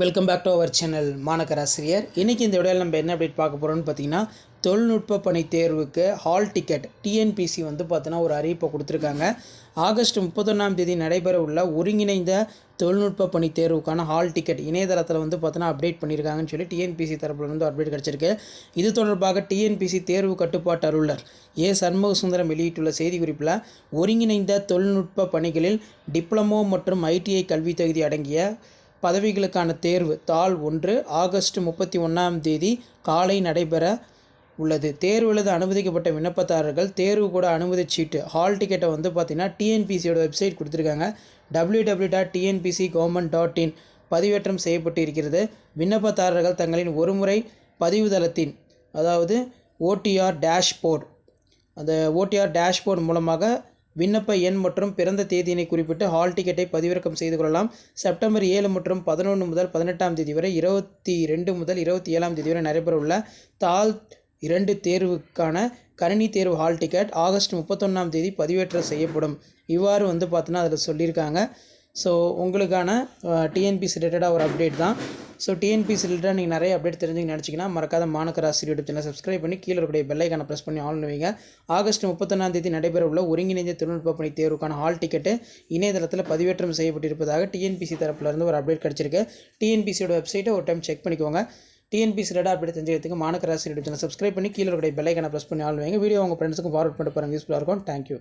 Welcome back to our channel மாணக்கர் இன்றைக்கி இந்த விடையில் நம்ம என்ன அப்டேட் பார்க்க போகிறோம்னு பார்த்தீங்கன்னா தொழில்நுட்ப பணி தேர்வுக்கு ஹால் டிக்கெட் டிஎன்பிசி வந்து பார்த்தோன்னா ஒரு அறிவிப்பை கொடுத்துருக்காங்க. ஆகஸ்ட் முப்பத்தொன்னாம் தேதி நடைபெற உள்ள ஒருங்கிணைந்த தொழில்நுட்ப பணி தேர்வுக்கான ஹால் டிக்கெட் இணையதளத்தில் வந்து பார்த்தோன்னா அப்டேட் பண்ணியிருக்காங்கன்னு சொல்லி டிஎன்பிசி தரப்பில் இருந்து அப்டேட் கிடச்சிருக்கு. இது தொடர்பாக டிஎன்பிசி தேர்வு கட்டுப்பாட்டு அலுவலர் ஏ. சண்முக சுந்தரம் வெளியிட்டுள்ள செய்திக்குறிப்பில் ஒருங்கிணைந்த தொழில்நுட்ப பணிகளில் டிப்ளமோ மற்றும் ஐடிஐ கல்வி தகுதி அடங்கிய பதவிகளுக்கான தேர்வு தாள் ஒன்று ஆகஸ்ட் முப்பத்தி ஒன்றாம் தேதி காலை நடைபெற உள்ளது. தேர்வு எழுத அனுமதிக்கப்பட்ட விண்ணப்பதாரர்கள் தேர்வு கூட அனுமதி சீட்டு ஹால் டிக்கெட்டை வந்து பார்த்திங்கன்னா டிஎன்பிசியோட வெப்சைட் கொடுத்துருக்காங்க. W W dot TNPSC government dot in பதிவேற்றம் செய்யப்பட்டு இருக்கிறது விண்ணப்பதாரர்கள் தங்களின் ஒருமுறை பதிவுதளத்தின் அதாவது ஓடிஆர் டேஷ்போர்ட் அந்த ஓடிஆர் டேஷ்போர்ட் மூலமாக விண்ணப்ப எண் மற்றும் பிறந்த தேதியினை குறிப்பிட்டு ஹால் டிக்கெட்டை பதிவிறக்கம் செய்து கொள்ளலாம். செப்டம்பர் ஏழு மற்றும் பதினொன்று முதல் பதினெட்டாம் தேதி வரை இருபத்தி ரெண்டு முதல் இருபத்தி ஏழாம் தேதி வரை நடைபெறவுள்ள தால் இரண்டு தேர்வுக்கான கணினி தேர்வு ஹால் டிக்கெட் ஆகஸ்ட் முப்பத்தொன்னாம் தேதி பதிவேற்றம் செய்யப்படும். இவ்வாறு வந்து பார்த்தோன்னா அதில் சொல்லியிருக்காங்க. ஸோ உங்களுக்கான டிஎன்பிசி ரிலேட்டடாக ஒரு அப்டேட் தான். ஸோ டிஎன்பிசி ரிலேட்டாக நீங்கள் நிறைய அப்டேட் தெரிஞ்சுங்க நினச்சிங்கன்னா மறக்காத மாணக்கர் ஆசிரியர் யூடியூப் சேனல் சப்ஸ்கிரைப் பண்ணி கீழே இருக்கக்கூடிய பெல்லைக்கான ப்ரெஸ் பண்ணி ஆன் வைங்க. ஆகஸ்ட் முப்பத்தொன்னாம் தேதி நடைபெற உள்ள ஒருங்கிணைந்த தொழில்நுட்ப பணி தேர்வுக்கான ஹால் டிக்கெட்டு இணையதளத்தில் பதிவேற்றம் செய்யப்பட்டிருப்பதாக டிஎன்பிசி தரப்புலேருந்து ஒரு அப்டேட் கிடச்சிருக்கு. டிஎன்பிசியோட வெப்சைட்டை ஒரு டைம் செக் பண்ணிக்கோங்க. டிஎன்பிசி ரெடா அப்டேட் தெரிஞ்சுக்கிறதுக்கு மாணக்கராசி யூடியூப் சேனல் சப்ஸ்கிரைப் பண்ணி கீழே இருக்கக்கூடிய பெல்லைக்கான ப்ரெஸ் பண்ணி ஆள் வைங்க. வீடியோ உங்கள் ஃப்ரெண்ட்ஸுக்கும் ஃபார்வர்ட் பண்ணிட்டு பாருங்கள் யூஸ்ஃபுல்லாக இருக்கும். தேங்க்யூ